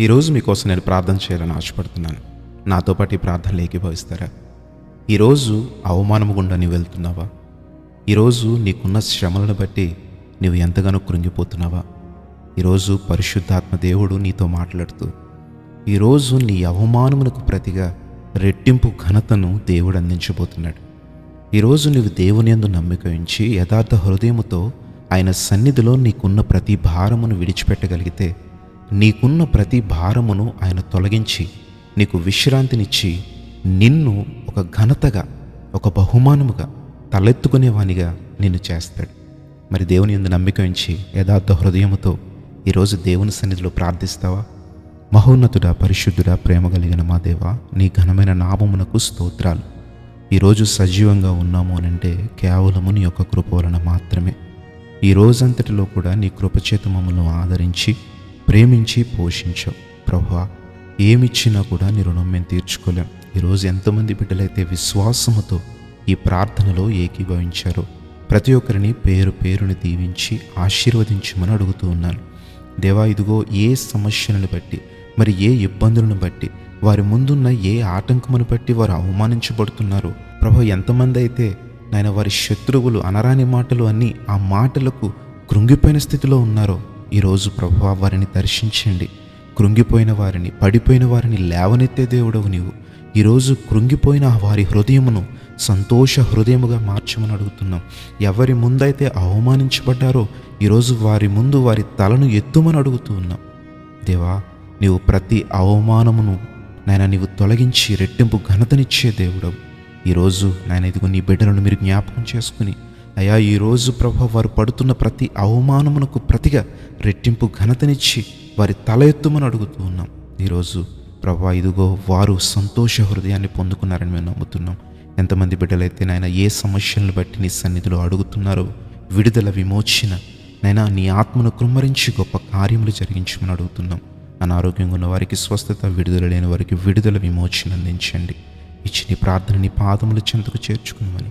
ఈరోజు మీకోసం నేను ప్రార్థన చేయాలని ఆశపడుతున్నాను. నాతో పాటు ఈ ప్రార్థనలు ఏకీభవిస్తారా? ఈరోజు అవమానము గుండా నీవు వెళ్తున్నావా? ఈరోజు నీకున్న శ్రమలను బట్టి నీవు ఎంతగానో కృంగిపోతున్నావా? ఈరోజు పరిశుద్ధాత్మ దేవుడు నీతో మాట్లాడుతూ ఈరోజు నీ అవమానమునకు ప్రతిగా రెట్టింపు ఘనతను దేవుడు అందించబోతున్నాడు. ఈరోజు నీవు దేవుని యందు నమ్మిక ఉంచి యథార్థ హృదయముతో ఆయన సన్నిధిలో నీకున్న ప్రతి భారమును విడిచిపెట్టగలిగితే నీకున్న ప్రతి భారమును ఆయన తొలగించి నీకు విశ్రాంతినిచ్చి నిన్ను ఒక ఘనతగా ఒక బహుమానముగా తలెత్తుకునేవానిగా నిన్ను చేస్తాడు. మరి దేవుని యందు నమ్మిక ఉంచి యథార్థ హృదయముతో ఈరోజు దేవుని సన్నిధిలో ప్రార్థిస్తావా? మహోన్నతుడా పరిశుద్ధుడా ప్రేమ కలిగిన మా దేవా నీ ఘనమైన నామమునకు స్తోత్రాలు. ఈరోజు సజీవంగా ఉన్నాము అనంటే కేవలము నీ యొక్క కృప వలన మాత్రమే. ఈ రోజంతటిలో కూడా నీ కృపచేత మమ్మల్ని ఆదరించి ప్రేమించి పోషించావు ప్రభా ఏమిచ్చినా కూడా నీ రుణం మేము తీర్చుకోలేం. ఈరోజు ఎంతమంది బిడ్డలైతే విశ్వాసముతో ఈ ప్రార్థనలో ఏకీభవించారో ప్రతి ఒక్కరిని పేరు పేరుని దీవించి ఆశీర్వదించమని అడుగుతూ ఉన్నాను. దేవా ఇదిగో ఏ సమస్యలను బట్టి మరి ఏ ఇబ్బందులను బట్టి వారి ముందున్న ఏ ఆటంకమును బట్టి వారు అవమానించబడుతున్నారు ప్రభు ఎంతమంది అయితే నాయన వారి శత్రువులు అనరాని మాటలు అన్నీ ఆ మాటలకు కృంగిపోయిన స్థితిలో ఉన్నారో ఈరోజు ప్రభు వారిని దర్శించండి. కృంగిపోయిన వారిని పడిపోయిన వారిని లేవనెత్తే దేవుడవు నీవు. ఈరోజు కృంగిపోయిన వారి హృదయమును సంతోష హృదయముగా మార్చమని అడుగుతున్నాం. ఎవరి ముందైతే అవమానించబడ్డారో ఈరోజు వారి ముందు వారి తలను ఎత్తుమని అడుగుతూ ఉన్నాం. దేవా నీవు ప్రతి అవమానమును నాయన నీవు తొలగించి రెట్టింపు ఘనతనిచ్చే దేవుడవు. ఈరోజు నాయన ఇదిగో నీ బిడ్డలను మీరు జ్ఞాపకం చేసుకుని అయా ఈరోజు ప్రభ వారు పడుతున్న ప్రతి అవమానమునకు ప్రతిగా రెట్టింపు ఘనతనిచ్చి వారి తల ఎత్తుమని అడుగుతూ ఉన్నాం. ఈరోజు ప్రభా ఇదిగో వారు సంతోష హృదయాన్ని పొందుకున్నారని మేము నమ్ముతున్నాం. ఎంతమంది బిడ్డలైతే నాయన ఏ సమస్యలను బట్టి నీ సన్నిధిలో అడుగుతున్నారో విడుదల విమోచన నైనా నీ ఆత్మను కృమ్మరించి గొప్ప కార్యములు జరిగించమని అడుగుతున్నాం. అనారోగ్యంగా ఉన్న వారికి స్వస్థత విడుదల లేని వారికి విడుదల విమోచన అందించండి. ఇచ్చి నీ ప్రార్థనని పాదముల చెంతకు చేర్చుకున్నామని